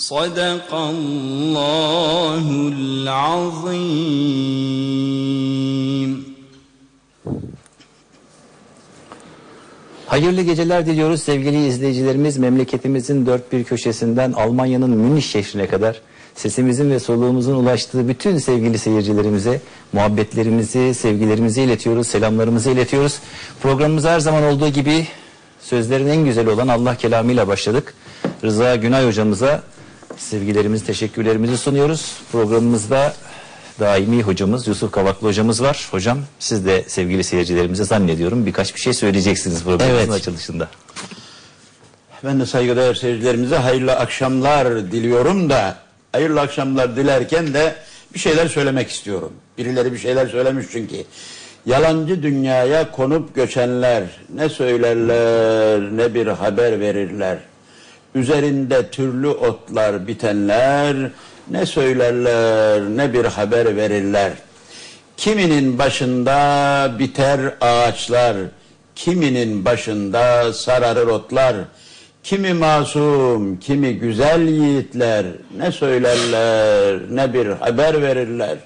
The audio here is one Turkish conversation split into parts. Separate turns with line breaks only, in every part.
صدق الله العظيم
Hayırlı geceler diliyoruz sevgili izleyicilerimiz. Memleketimizin dört bir köşesinden Almanya'nın Münih şehrine kadar sesimizin ve soluğumuzun ulaştığı bütün sevgili seyircilerimize muhabbetlerimizi, sevgilerimizi iletiyoruz, selamlarımızı iletiyoruz. Programımıza her zaman olduğu gibi sözlerin en güzeli olan Allah kelamıyla başladık. Rıza Günay hocamıza sevgilerimizi, teşekkürlerimizi sunuyoruz. Programımızda daimi hocamız Yusuf Kavaklı hocamız var. Hocam siz de sevgili seyircilerimize zannediyorum birkaç bir şey söyleyeceksiniz programımızın
Evet.
açılışında.
Ben de saygıdeğer seyircilerimize hayırlı akşamlar diliyorum da hayırlı akşamlar dilerken de bir şeyler söylemek istiyorum. Birileri bir şeyler söylemiş çünkü. Yalancı dünyaya konup göçenler ne söylerler ne bir haber verirler. Üzerinde türlü otlar bitenler ne söylerler ne bir haber verirler. Kiminin başında biter ağaçlar, kiminin başında sararır otlar. Kimi masum, kimi güzel yiğitler ne söylerler ne bir haber verirler.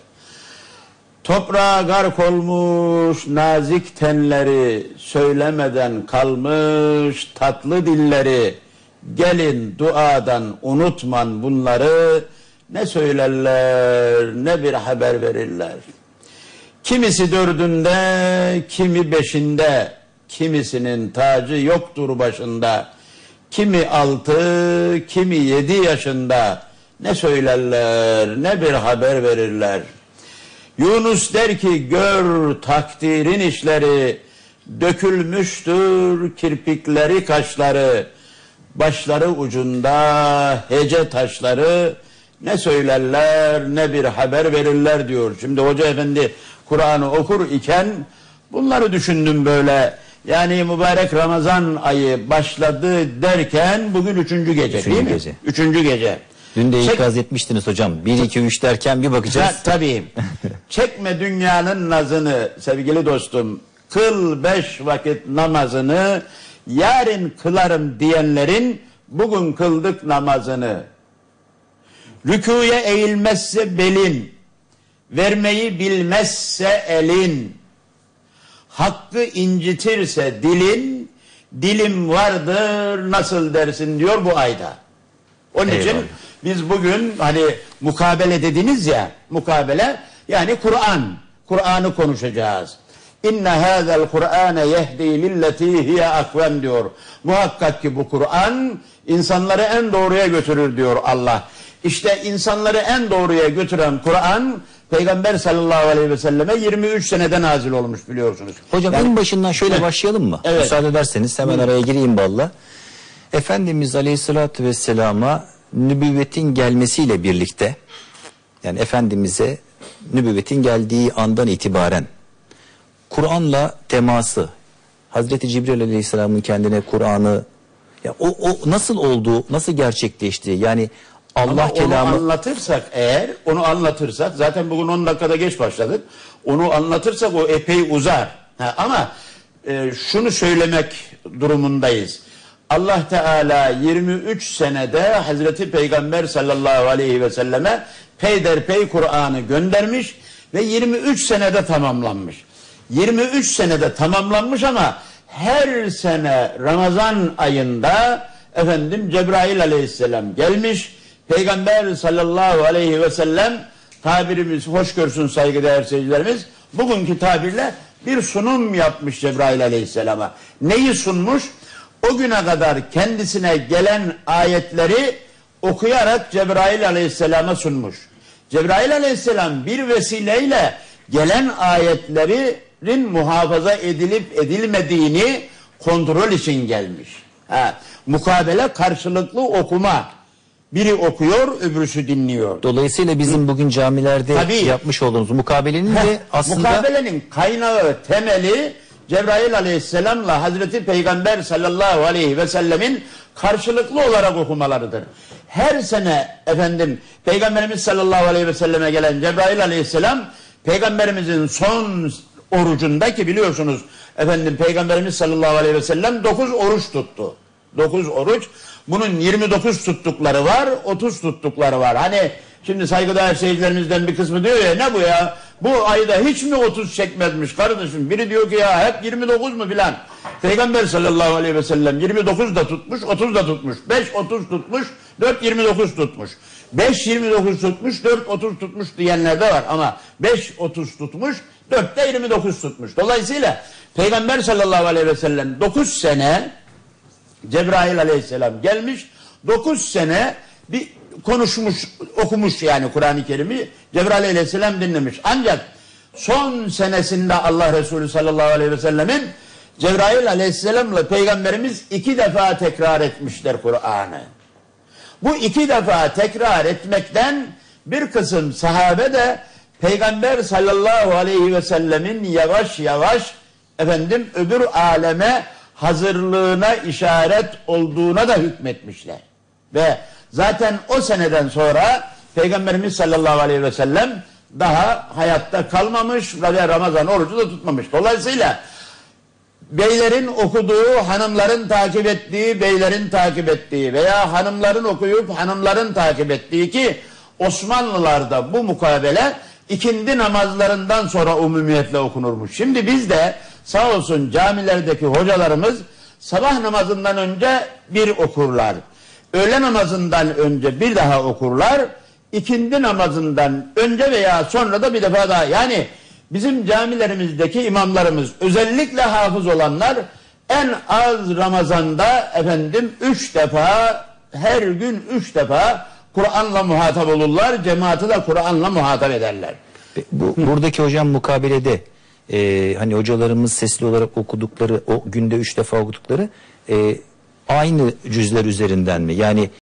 Toprağa gark olmuş nazik tenleri, söylemeden kalmış tatlı dilleri. Gelin duadan unutman bunları, ne söylerler ne bir haber verirler. Kimisi dördünde, kimi beşinde, kimisinin tacı yoktur başında. Kimi altı, kimi yedi yaşında, ne söylerler ne bir haber verirler. Yunus der ki gör takdirin işleri dökülmüştür kirpikleri kaşları başları ucunda hece taşları ne söylerler ne bir haber verirler diyor. Şimdi hoca efendi Kur'an'ı okur iken bunları düşündüm böyle. Yani mübarek Ramazan ayı başladı derken bugün üçüncü gece
Üçüncü
değil mi?
gece.
Üçüncü gece.
Dün de
Çek-
ikaz etmiştiniz hocam. 1 2 3 derken bir bakacağız.
Ha, tabii. Çekme dünyanın nazını sevgili dostum. Kıl beş vakit namazını yarın kılarım diyenlerin bugün kıldık namazını. Rükûye eğilmezse belin, vermeyi bilmezse elin, hakkı incitirse dilin, dilim vardır nasıl dersin diyor bu ayda. Onun için
Eyvallah.
biz bugün hani mukabele dediniz ya, mukabele yani Kur'an. Kur'an'ı konuşacağız. İnne hâzel Kur'âne yehdi lilleti hiye akvem diyor. Muhakkak ki bu Kur'an insanları en doğruya götürür diyor Allah. İşte insanları en doğruya götüren Kur'an Peygamber sallallahu aleyhi ve selleme 23 senede nazil olmuş biliyorsunuz.
Hocam
Yani-
en başından şöyle başlayalım mı?
Evet.
Müsaade ederseniz hemen araya gireyim balla. Efendimiz Aleyhisselatü Vesselam'a nübüvvetin gelmesiyle birlikte yani Efendimiz'e nübüvvetin geldiği andan itibaren Kur'an'la teması Hazreti Cibril Aleyhisselam'ın kendine Kur'an'ı ya o, o nasıl oldu, nasıl gerçekleşti? Yani Allah
Ama onu
kelamı
anlatırsak eğer, onu anlatırsak, zaten bugün 10 dakikada geç başladık. Onu anlatırsak o epey uzar. Ha, ama e, şunu söylemek durumundayız. Allah Teala 23 senede Hazreti Peygamber sallallahu aleyhi ve selleme peyderpey Kur'an'ı göndermiş ve 23 senede tamamlanmış. 23 senede tamamlanmış ama her sene Ramazan ayında efendim Cebrail aleyhisselam gelmiş. Peygamber sallallahu aleyhi ve sellem tabirimiz hoş görsün saygıdeğer seyircilerimiz. Bugünkü tabirle bir sunum yapmış Cebrail aleyhisselama. Neyi sunmuş? O güne kadar kendisine gelen ayetleri okuyarak Cebrail aleyhisselama sunmuş. Cebrail aleyhisselam bir vesileyle gelen ayetlerin muhafaza edilip edilmediğini kontrol için gelmiş. Ha, mukabele karşılıklı okuma. Biri okuyor, öbürsü dinliyor.
dolayısıyla bizim bugün camilerde
Tabii.
yapmış olduğumuz mukabelenin de
Heh,
aslında
Mukabelenin kaynağı, temeli Cebrail aleyhisselamla Hazreti Peygamber sallallahu aleyhi ve sellemin karşılıklı olarak okumalarıdır. Her sene efendim Peygamberimiz sallallahu aleyhi ve selleme gelen Cebrail aleyhisselam Peygamberimizin son orucunda ki biliyorsunuz efendim Peygamberimiz sallallahu aleyhi ve sellem 9 oruç tuttu. 9 oruç. Bunun 29 tuttukları var, 30 tuttukları var. Hani şimdi saygıdeğer seyircilerimizden bir kısmı diyor ya ne bu ya? Bu ayda hiç mi 30 çekmezmiş kardeşim? Biri diyor ki ya hep 29 mu filan? Peygamber sallallahu aleyhi ve sellem 29 da tutmuş, 30 da tutmuş. 5 30 tutmuş, 4 29 tutmuş. 5 29 tutmuş, 4 30 tutmuş diyenler de var ama 5 30 tutmuş, 4 de 29 tutmuş. Dolayısıyla Peygamber sallallahu aleyhi ve sellem 9 sene Cebrail aleyhisselam gelmiş 9 sene bir konuşmuş okumuş yani Kur'an-ı Kerim'i Cebrail aleyhisselam dinlemiş. Ancak son senesinde Allah Resulü sallallahu aleyhi ve sellemin Cebrail aleyhisselamla peygamberimiz iki defa tekrar etmişler Kur'an'ı. Bu iki defa tekrar etmekten bir kısım sahabe de Peygamber sallallahu aleyhi ve sellemin yavaş yavaş efendim öbür aleme hazırlığına işaret olduğuna da hükmetmişler. Ve zaten o seneden sonra Peygamberimiz sallallahu aleyhi ve sellem daha hayatta kalmamış ve Ramazan orucu da tutmamış. Dolayısıyla beylerin okuduğu, hanımların takip ettiği, beylerin takip ettiği veya hanımların okuyup hanımların takip ettiği ki Osmanlılarda bu mukabele ikindi namazlarından sonra umumiyetle okunurmuş. Şimdi biz de sağ olsun camilerdeki hocalarımız sabah namazından önce bir okurlar. Öğle namazından önce bir daha okurlar. İkindi namazından önce veya sonra da bir defa daha. Yani bizim camilerimizdeki imamlarımız özellikle hafız olanlar en az Ramazan'da efendim üç defa her gün üç defa Kur'an'la muhatap olurlar. Cemaati de Kur'an'la muhatap ederler.
Bu, buradaki hocam mukabelede e, hani hocalarımız sesli olarak okudukları o günde üç defa okudukları e, aynı cüzler üzerinden mi? Yani